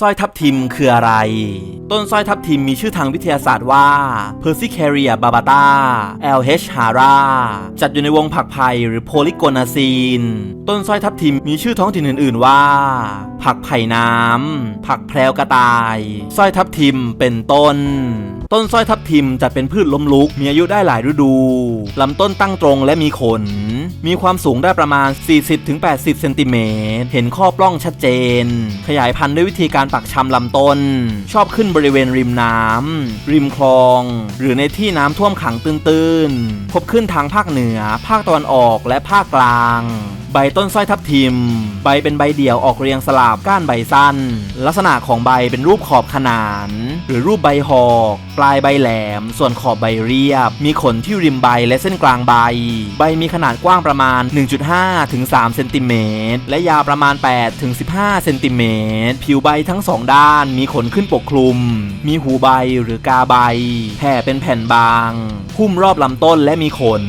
สร้อยทับทิมคืออะไร ต้นสร้อยทับทิมมีชื่อทางวิทยาศาสตร์ว่า Persicaria barbata LH hara จัดอยู่ในวงผักไผ่หรือ Polygonacine ต้นสร้อยทับทิมมีชื่อท้องถิ่นอื่น ๆ ว่า ผักไผ่น้ำ ผักแพรวกระต่าย สร้อยทับทิมเป็นต้น ต้นสร้อยทับทิมจะเป็นพืชล้มลุก มีอายุได้หลายฤดู ลำต้นตั้งตรงและมีขน มีความสูงได้ประมาณ 40-80 เซนติเมตร เห็นข้อปล้องชัดเจน ขยายพันธุ์ด้วยวิธีการปักชำลำต้น ชอบขึ้นบริเวณริมน้ำ ริมคลอง หรือในที่น้ำท่วมขังตื้นๆ พบขึ้นทางภาคเหนือ ภาคตะวันออกและภาคกลาง ใบต้นสร้อยทับทิม ใบเป็นใบเดี่ยวออกเรียงสลับก้านใบสั้น ลักษณะของใบเป็นรูปขอบขนาน หรือรูปใบหอก ปลายใบแหลม ส่วนขอบใบเรียบ มีขนที่ริมใบและเส้นกลางใบ ใบมีขนาดกว้างประมาณ 1.5 ถึง 3 เซนติเมตร และยาวประมาณ 8 ถึง 15 เซนติเมตร ผิวใบทั้งสองด้านมีขนขึ้นปกคลุม มีหูใบหรือกาใบ แผ่เป็นแผ่นบาง หุ้มรอบลำต้นและมีขน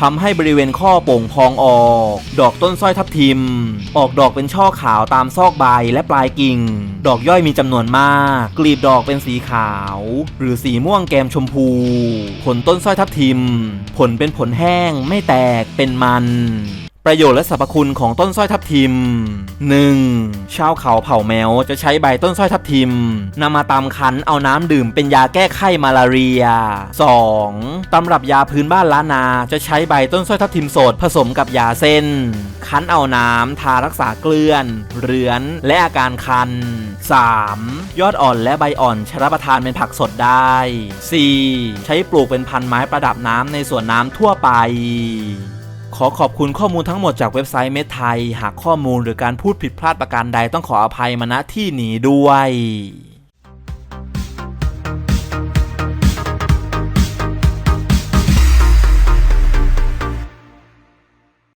ทำให้บริเวณข้อโป่งพองออก ดอกต้นสร้อยทับทิม ออกดอกเป็นช่อขาวตามซอกใบและปลายกิ่ง ดอกย่อยมีจำนวนมาก กลีบดอกเป็นสีขาว หรือสีม่วงแกมชมพู ผลต้นสร้อยทับทิม ผลเป็นผลแห้งไม่แตกเป็นมัน ประโยชน์และสรรพคุณของต้นสร้อยทับทิม 1. ชาวเขาเผ่าแมวจะใช้ใบต้นสร้อยทับทิมนำมาตำคั้นเอาน้ำดื่มเป็นยาแก้ไข้มาลาเรีย 2. ตำรับยาพื้นบ้านล้านนาจะใช้ใบต้นสร้อยทับทิมสดผสมกับยาเส้น คั้นเอาน้ำทารักษาเกลื่อน เรื้อนและอาการคัน 3. ยอดอ่อนและใบอ่อนใช้รับประทานเป็นผักสดได้ 4. ใช้ปลูกเป็นพันไม้ประดับน้ำในสวนน้ำทั่วไป ขอขอบคุณข้อมูลทั้งหมดจากเว็บไซต์เมทไทย หากข้อมูลหรือการพูดผิดพลาดประการใดต้องขออภัยมาณที่นี้ด้วย